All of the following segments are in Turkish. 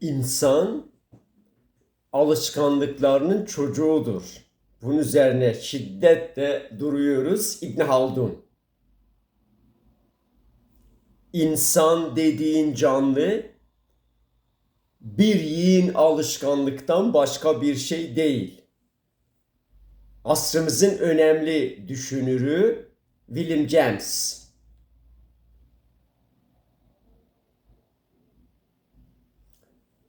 İnsan alışkanlıklarının çocuğudur. Bunun üzerine şiddetle duruyoruz İbn Haldun. İnsan dediğin canlı bir yiyin alışkanlıktan başka bir şey değil. Asrımızın önemli düşünürü William James.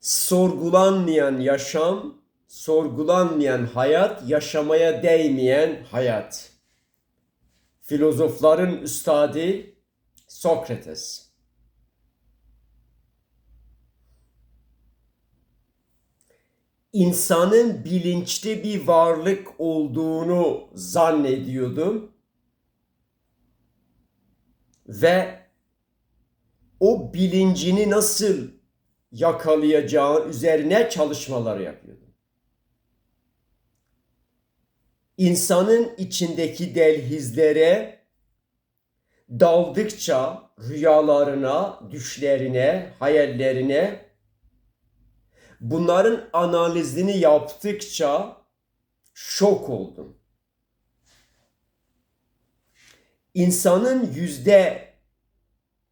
Sorgulanmayan yaşam, sorgulanmayan hayat, yaşamaya değmeyen hayat. Filozofların üstadı Sokrates. insanın bilinçli bir varlık olduğunu zannediyordum. Ve o bilincini nasıl yakalayacağı üzerine çalışmalar yapıyordum. İnsanın içindeki delhizlere daldıkça rüyalarına, düşlerine, hayallerine bunların analizini yaptıkça şok oldum. İnsanın yüzde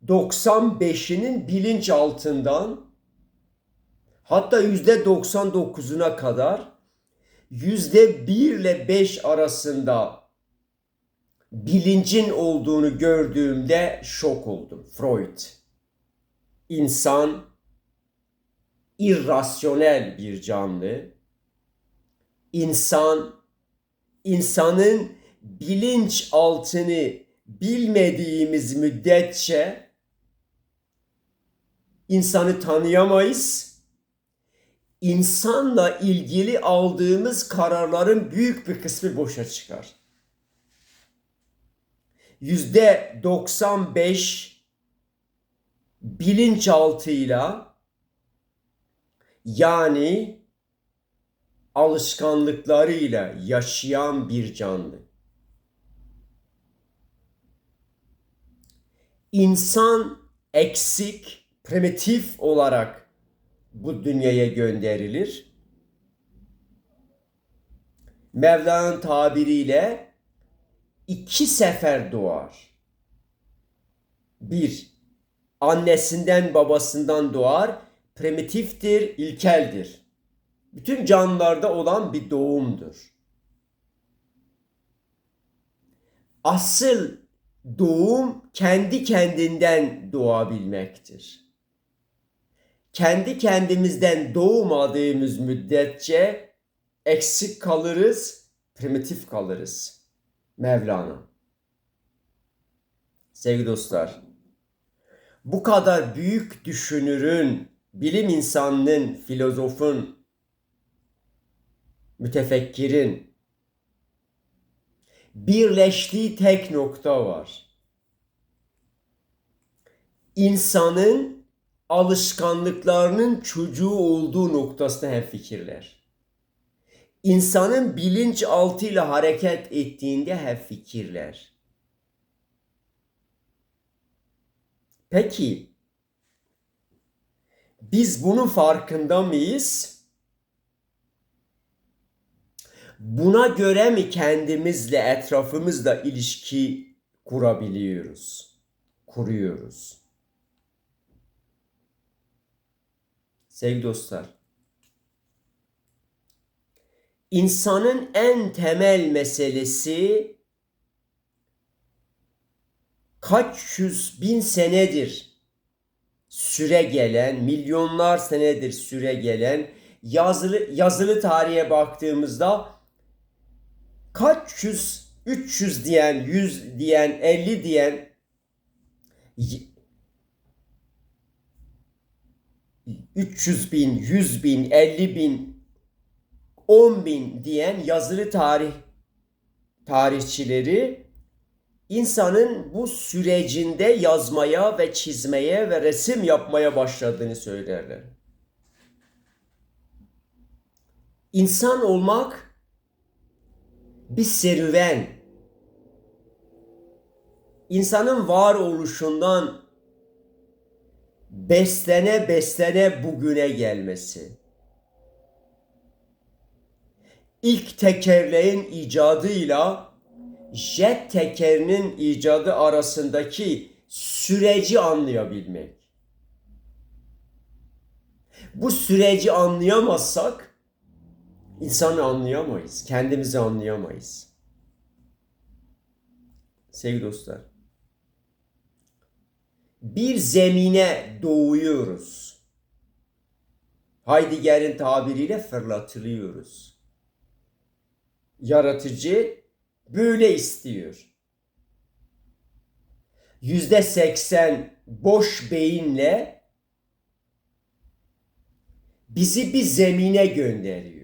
95'inin bilinç altından hatta yüzde 99'una kadar yüzde 1 ile 5 arasında bilincin olduğunu gördüğümde şok oldum. Freud. İnsan irrasyonel bir canlı. İnsan, insanın bilinç altını bilmediğimiz müddetçe insanı tanıyamayız. İnsanla ilgili aldığımız kararların büyük bir kısmı boşa çıkar. Yüzde 95 bilinçaltıyla yani alışkanlıklarıyla yaşayan bir canlı. İnsan eksik, primitif olarak bu dünyaya gönderilir. Mevla'nın tabiriyle iki sefer doğar. Bir, annesinden babasından doğar primitiftir, ilkeldir. Bütün canlılarda olan bir doğumdur. Asıl doğum kendi kendinden doğabilmektir. Kendi kendimizden doğmadığımız müddetçe eksik kalırız, primitif kalırız. Mevlana. Sevgili dostlar, bu kadar büyük düşünürün bilim insanının, filozofun, mütefekkirin birleştiği tek nokta var. İnsanın alışkanlıklarının çocuğu olduğu noktasında hep fikirler. İnsanın bilinç altıyla hareket ettiğinde hep fikirler. Peki biz bunun farkında mıyız? Buna göre mi kendimizle, etrafımızla ilişki kurabiliyoruz? Kuruyoruz. Sevgili dostlar, insanın en temel meselesi kaç yüz bin senedir süre gelen, milyonlar senedir süre gelen yazılı yazılı tarihe baktığımızda kaç yüz, 300 diyen, 100 diyen, 50 diyen 300 bin, 100 bin, 50 bin, 10 bin diyen yazılı tarih tarihçileri insanın bu sürecinde yazmaya ve çizmeye ve resim yapmaya başladığını söylerler. İnsan olmak bir serüven. İnsanın varoluşundan beslene beslene bugüne gelmesi. İlk tekerleğin icadıyla jet tekerinin icadı arasındaki süreci anlayabilmek. Bu süreci anlayamazsak insanı anlayamayız, kendimizi anlayamayız. Sevgili dostlar, bir zemine doğuyoruz. Heidegger'in tabiriyle fırlatılıyoruz. Yaratıcı böyle istiyor. Yüzde seksen boş beyinle bizi bir zemine gönderiyor.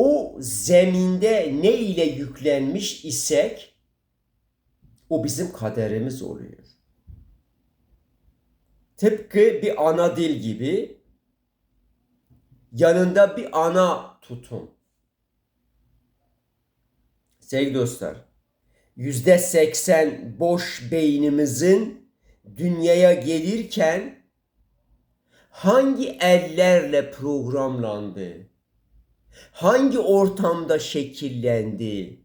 O zeminde ne ile yüklenmiş isek o bizim kaderimiz oluyor. Tıpkı bir ana dil gibi yanında bir ana tutun. Sevgili dostlar, yüzde seksen boş beynimizin dünyaya gelirken hangi ellerle programlandı, hangi ortamda şekillendi,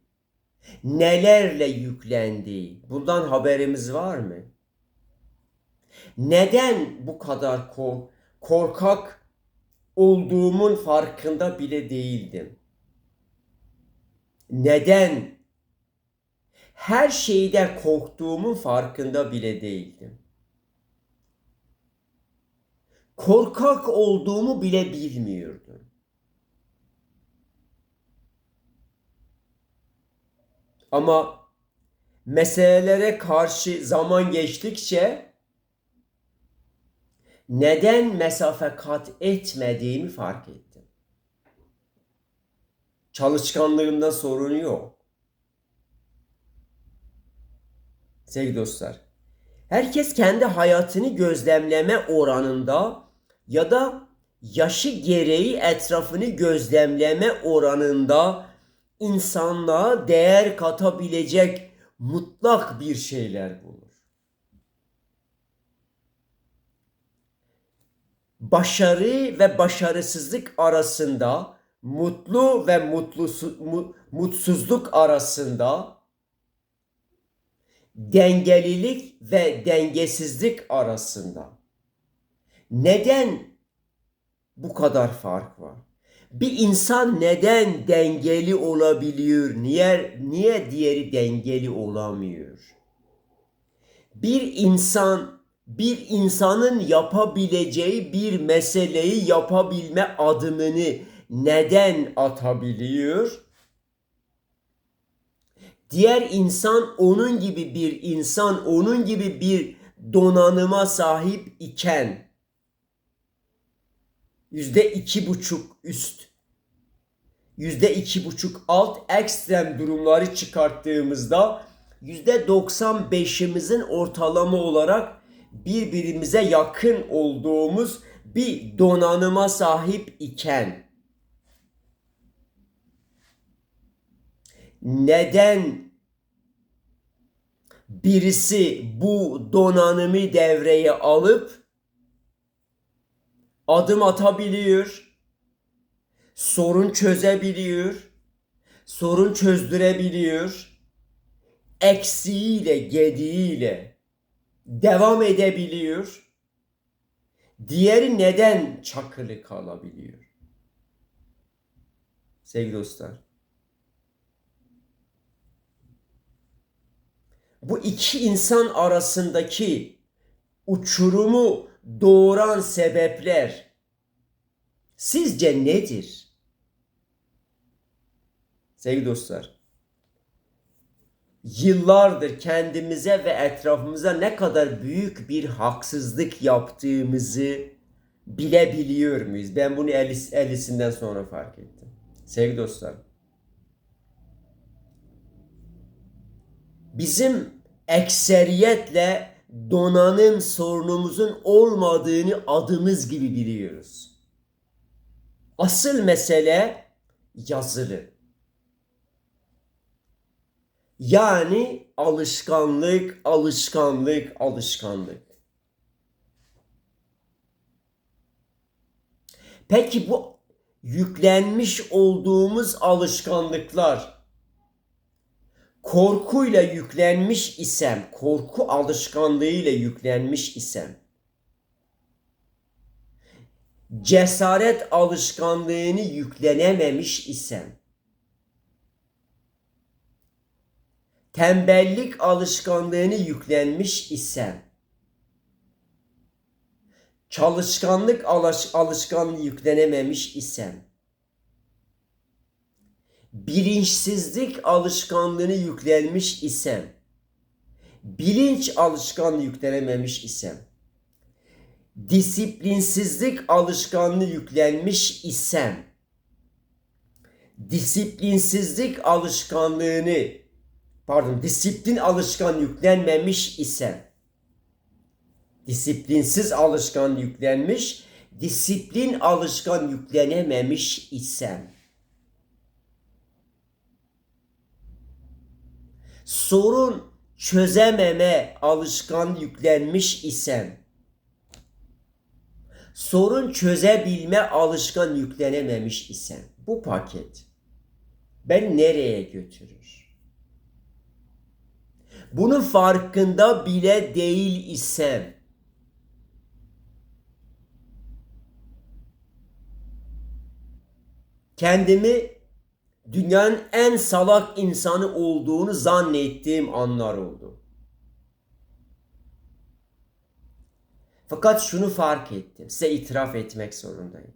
nelerle yüklendi, bundan haberimiz var mı? Neden bu kadar kork korkak olduğumun farkında bile değildim? Neden her şeyden korktuğumun farkında bile değildim? Korkak olduğumu bile bilmiyordum. Ama meselelere karşı zaman geçtikçe neden mesafe kat etmediğimi fark ettim. Çalışkanlığımda sorun yok. Sevgili dostlar, herkes kendi hayatını gözlemleme oranında ya da yaşı gereği etrafını gözlemleme oranında insanlığa değer katabilecek mutlak bir şeyler bulur. Başarı ve başarısızlık arasında, mutlu ve mutlusu, mu, mutsuzluk arasında, dengelilik ve dengesizlik arasında neden bu kadar fark var? Bir insan neden dengeli olabiliyor? Niye niye diğeri dengeli olamıyor? Bir insan bir insanın yapabileceği bir meseleyi yapabilme adımını neden atabiliyor? Diğer insan onun gibi bir insan, onun gibi bir donanıma sahip iken yüzde iki buçuk üst, yüzde iki buçuk alt ekstrem durumları çıkarttığımızda yüzde doksan beşimizin ortalama olarak birbirimize yakın olduğumuz bir donanıma sahip iken neden birisi bu donanımı devreye alıp adım atabiliyor, sorun çözebiliyor, sorun çözdürebiliyor, eksiğiyle, gediğiyle devam edebiliyor. Diğeri neden çakılı kalabiliyor? Sevgili dostlar, bu iki insan arasındaki uçurumu doğuran sebepler sizce nedir? Sevgili dostlar, yıllardır kendimize ve etrafımıza ne kadar büyük bir haksızlık yaptığımızı bilebiliyor muyuz? Ben bunu 50, 50'sinden sonra fark ettim. Sevgili dostlar, bizim ekseriyetle donanım sorunumuzun olmadığını adımız gibi biliyoruz. Asıl mesele yazılı. Yani alışkanlık, alışkanlık, alışkanlık. Peki bu yüklenmiş olduğumuz alışkanlıklar korkuyla yüklenmiş isem, korku alışkanlığıyla yüklenmiş isem, cesaret alışkanlığını yüklenememiş isem, tembellik alışkanlığını yüklenmiş isem, çalışkanlık alış alışkanlığı yüklenememiş isem, bilinçsizlik alışkanlığını yüklenmiş isem, bilinç alışkanlığı yüklenememiş isem, disiplinsizlik alışkanlığı yüklenmiş isem, disiplinsizlik alışkanlığını pardon disiplin alışkan yüklenmemiş isem, disiplinsiz alışkan yüklenmiş, disiplin alışkan yüklenememiş isem, sorun çözememe alışkan yüklenmiş isem, sorun çözebilme alışkan yüklenememiş isem, bu paket beni nereye götürür? Bunun farkında bile değil isem, kendimi dünyanın en salak insanı olduğunu zannettiğim anlar oldu. Fakat şunu fark ettim. Size itiraf etmek zorundayım.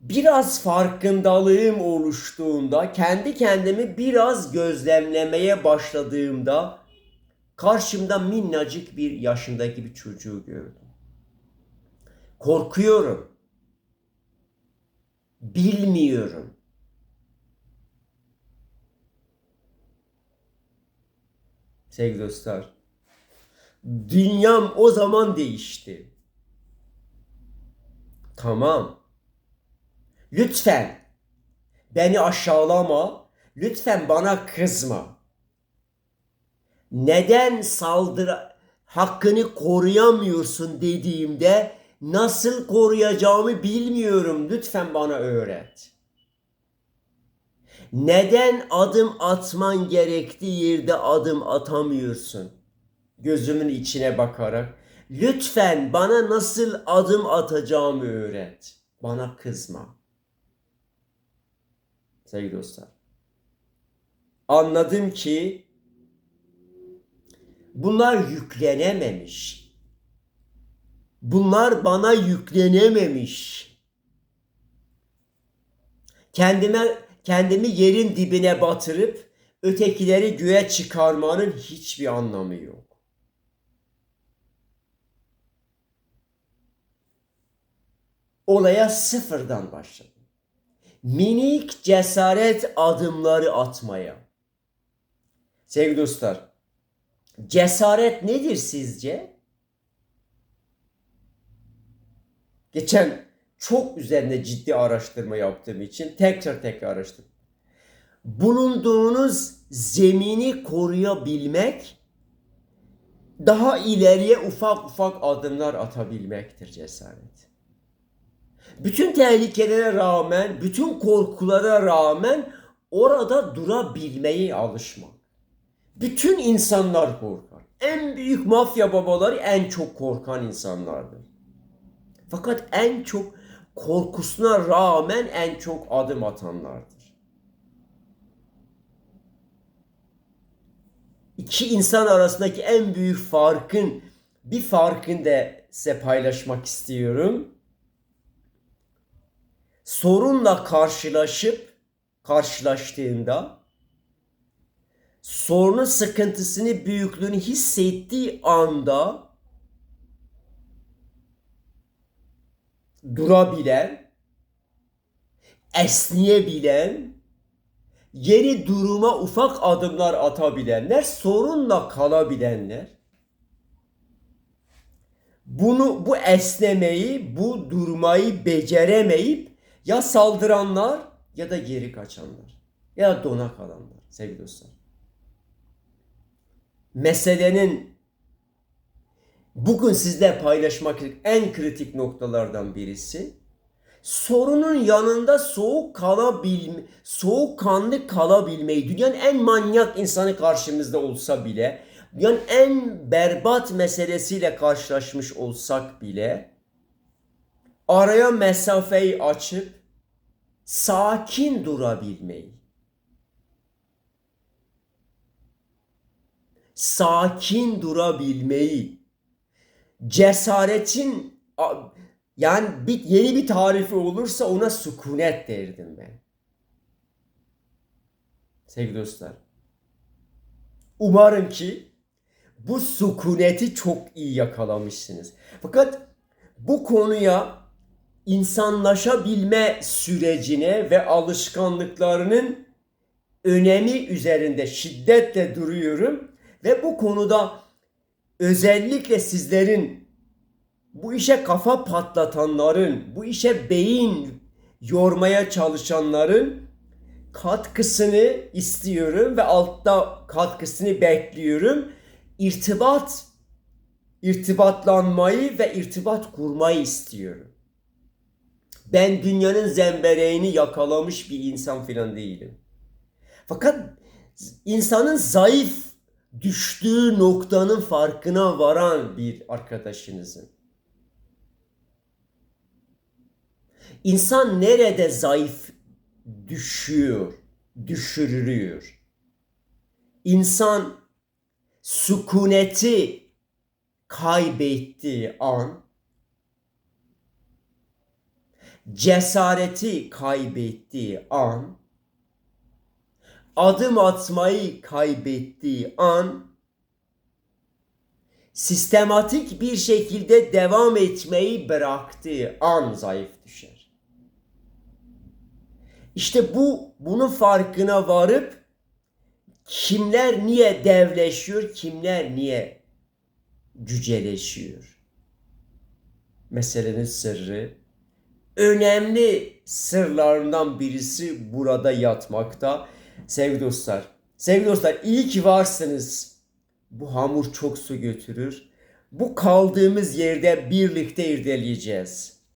Biraz farkındalığım oluştuğunda, kendi kendimi biraz gözlemlemeye başladığımda karşımda minnacık bir yaşındaki bir çocuğu gördüm. Korkuyorum. Bilmiyorum. Sevgili dostlar, dünyam o zaman değişti. Tamam. Lütfen beni aşağılama. Lütfen bana kızma. Neden saldıra hakkını koruyamıyorsun dediğimde nasıl koruyacağımı bilmiyorum. Lütfen bana öğret. Neden adım atman gerektiği yerde adım atamıyorsun? Gözümün içine bakarak. Lütfen bana nasıl adım atacağımı öğret. Bana kızma. Sevgili dostlar. Anladım ki bunlar yüklenememiş. Bunlar bana yüklenememiş. Kendime kendimi yerin dibine batırıp ötekileri göğe çıkarmanın hiçbir anlamı yok. Olaya sıfırdan başladım. Minik cesaret adımları atmaya. Sevgili dostlar, cesaret nedir sizce? Geçen çok üzerine ciddi araştırma yaptığım için tekrar tekrar araştırdım. Bulunduğunuz zemini koruyabilmek, daha ileriye ufak ufak adımlar atabilmektir cesaret. Bütün tehlikelere rağmen, bütün korkulara rağmen orada durabilmeye alışmak. Bütün insanlar korkar. En büyük mafya babaları en çok korkan insanlardır. Fakat en çok korkusuna rağmen en çok adım atanlardır. İki insan arasındaki en büyük farkın bir farkını da size paylaşmak istiyorum. Sorunla karşılaşıp karşılaştığında sorunun sıkıntısını, büyüklüğünü hissettiği anda durabilen, esneyebilen, yeni duruma ufak adımlar atabilenler, sorunla kalabilenler, bunu bu esnemeyi, bu durmayı beceremeyip ya saldıranlar ya da geri kaçanlar. ya da dona kalanlar sevgili dostlar. Meselenin bugün sizle paylaşmak en kritik noktalardan birisi. Sorunun yanında soğuk kalabilme, soğukkanlı kalabilmeyi dünyanın en manyak insanı karşımızda olsa bile dünyanın en berbat meselesiyle karşılaşmış olsak bile araya mesafeyi açıp sakin durabilmeyi sakin durabilmeyi cesaretin yani bir, yeni bir tarifi olursa ona sükunet derdim ben. Sevgili dostlar. Umarım ki bu sükuneti çok iyi yakalamışsınız. Fakat bu konuya insanlaşabilme sürecine ve alışkanlıklarının önemi üzerinde şiddetle duruyorum ve bu konuda özellikle sizlerin bu işe kafa patlatanların, bu işe beyin yormaya çalışanların katkısını istiyorum ve altta katkısını bekliyorum. İrtibat, irtibatlanmayı ve irtibat kurmayı istiyorum. Ben dünyanın zembereğini yakalamış bir insan filan değilim. Fakat insanın zayıf düştüğü noktanın farkına varan bir arkadaşınızın. İnsan nerede zayıf düşüyor, düşürülüyor? İnsan sükuneti kaybettiği an, cesareti kaybettiği an, adım atmayı kaybettiği an, sistematik bir şekilde devam etmeyi bıraktığı an zayıf düşer. İşte bu bunun farkına varıp kimler niye devleşiyor, kimler niye cüceleşiyor? Meselenin sırrı önemli sırlarından birisi burada yatmakta. Sevgili dostlar, sevgili dostlar iyi ki varsınız. Bu hamur çok su götürür. Bu kaldığımız yerde birlikte irdeleyeceğiz.